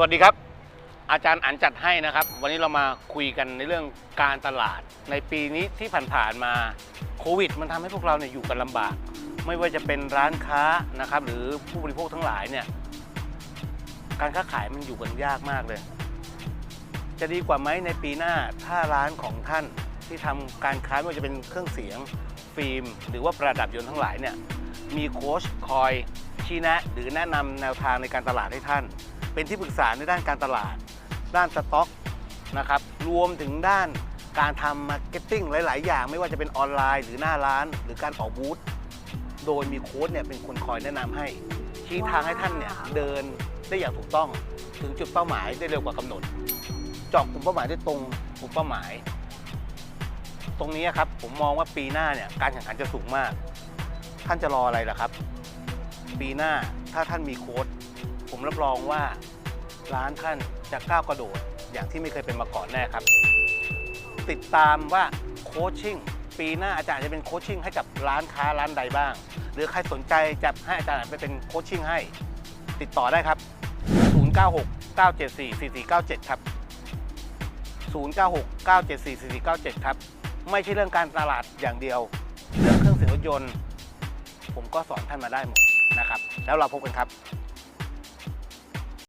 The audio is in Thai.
สวัสดีครับ อาจารย์อันจัดให้นะครับ วันนี้เรามาคุยกันในเรื่องการตลาด ในปีนี้ที่ผ่านๆมาโควิด มันทำให้พวกเราเนี่ยอยู่กันลำบาก ไม่ว่าจะเป็นร้านค้านะครับ หรือผู้บริโภคทั้งหลายเนี่ยการค้าขายมันอยู่กันยากมากเลย จะดีกว่าไหมในปีหน้าถ้าร้านของท่านที่ทำการค้าไม่ว่าจะเป็นเครื่องเสียงฟิล์ม หรือว่าประดับยนต์ทั้งหลายเนี่ยมีโค้ชคอยชี้แนะหรือแนะนำแนวทางในการตลาดให้ท่าน เป็นที่ปรึกษาในด้านการตลาด ด้านสต็อกนะครับรวมถึงด้านการทำมาร์เก็ตติ้งหลาย ๆ อย่าง ไม่ว่าจะเป็นออนไลน์หรือหน้าร้าน หรือการออกบูธโดยมีโค้ชเนี่ยเป็นคนคอยแนะนำให้ ชี้ทางให้ท่านเนี่ยเดินได้อย่างถูกต้องถึงจุดเป้าหมายได้เร็วกว่ากำหนดเจาะกลุ่มเป้าหมายได้ตรงกลุ่มเป้าหมาย ตรงนี้ครับผมมองว่าปีหน้าเนี่ยการแข่งขันจะสูงมาก ท่านจะรออะไรล่ะครับ ปีหน้าถ้าท่านมีโค้ด ผมรับรองว่าร้านท่านจะก้าวกระโดดอย่างที่ไม่เคยเป็นมาก่อนแน่ครับ ติดตามว่าโคชชิ่งปีหน้าอาจารย์จะเป็นโคชชิ่งให้กับร้านค้าร้านใดบ้าง หรือใครสนใจจะให้อาจารย์ไปเป็นโคชชิ่งให้ ติดต่อได้ครับ 096 974 4497 ครับ 096 974 4497 ครับ ไม่ใช่เรื่องการตลาดอย่างเดียว เรื่องเครื่องเสียงรถยนต์ ผมก็สอนท่านมาได้หมดนะครับ แล้วเราพบกันครับ